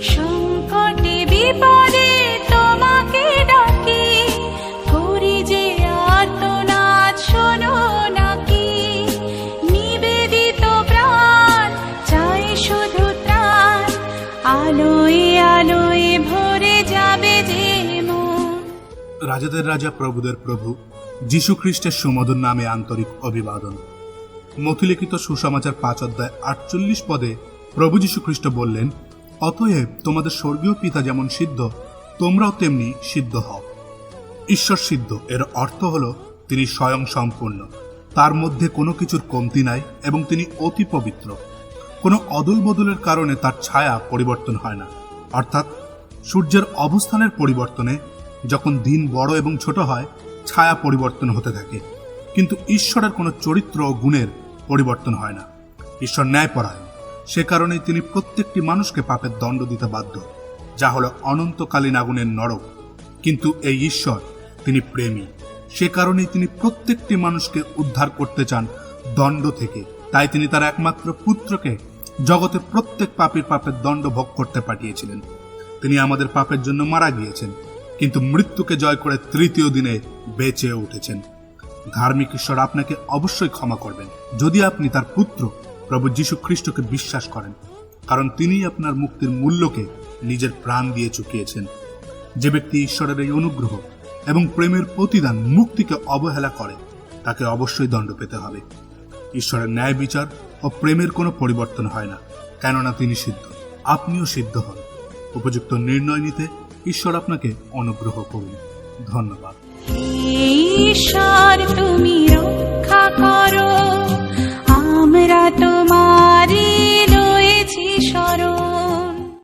যে রাজাদের রাজা, প্রভুদের প্রভু, যীশু খ্রিস্টের সুমধুর নামে আন্তরিক অভিবাদন। মথিলিখিত সুসমাচার পাঁচ অধ্যায় আটচল্লিশ পদে প্রভু যীশু খ্রিস্ট বললেন অতএব তোমাদের স্বর্গীয় পিতা যেমন সিদ্ধ, তোমরাও তেমনি সিদ্ধ হও। ঈশ্বর সিদ্ধ, এর অর্থ হল তিনি স্বয়ং সম্পূর্ণ। তার মধ্যে কোনো কিছুর কমতি নাই এবং তিনি অতি পবিত্র। কোনো অদল বদলের কারণে তার ছায়া পরিবর্তন হয় না। অর্থাৎ সূর্যের অবস্থানের পরিবর্তনে যখন দিন বড় এবং ছোট হয়, ছায়া পরিবর্তন হতে থাকে। কিন্তু ঈশ্বরের কোনো চরিত্র ও গুণের পরিবর্তন হয় না। ঈশ্বর ন্যায়পরায়ণ। সে কারণেই তিনি প্রত্যেকটি মানুষকে পাপের দণ্ড দিতে বাধ্য। যা হলো অনন্তকালীন আগুনের নরক। কিন্তু এই ঈশ্বর, তিনি প্রেমী। সে কারণেই তিনি প্রত্যেকটি মানুষকে উদ্ধার করতে চান দণ্ড থেকে। তাই তিনি তার একমাত্র পুত্রকে জগতে প্রত্যেক পাপীর পাপের দণ্ড ভোগ করতে পাঠিয়েছিলেন। তিনি আমাদের পাপের জন্য মারা গিয়েছেন, কিন্তু মৃত্যুকে জয় করে তৃতীয় দিনে বেঁচে উঠেছেন। ধার্মিক ঈশ্বর আপনাকে অবশ্যই ক্ষমা করবেন। যদি আপনি তার পুত্র প্রভু যীশু খ্রিস্টকে বিশ্বাস করেন, কারণ তিনিই আপনার মুক্তির মূল্যকে নিজের প্রাণ দিয়ে চুকিয়েছেন। যে ব্যক্তি ঈশ্বরের এই অনুগ্রহ এবং প্রেমের প্রতিদান মুক্তিকে অবহেলা করে, তাকে অবশ্যই দণ্ড পেতে হবে। ঈশ্বরের ন্যায় বিচার ও প্রেমের কোনো পরিবর্তন হয় না, কেননা তিনি সিদ্ধ। আপনিও সিদ্ধ হন। উপযুক্ত নির্ণয় নিতে ঈশ্বর আপনাকে অনুগ্রহ করুন। ধন্যবাদ। ঈশ্বর, তুমি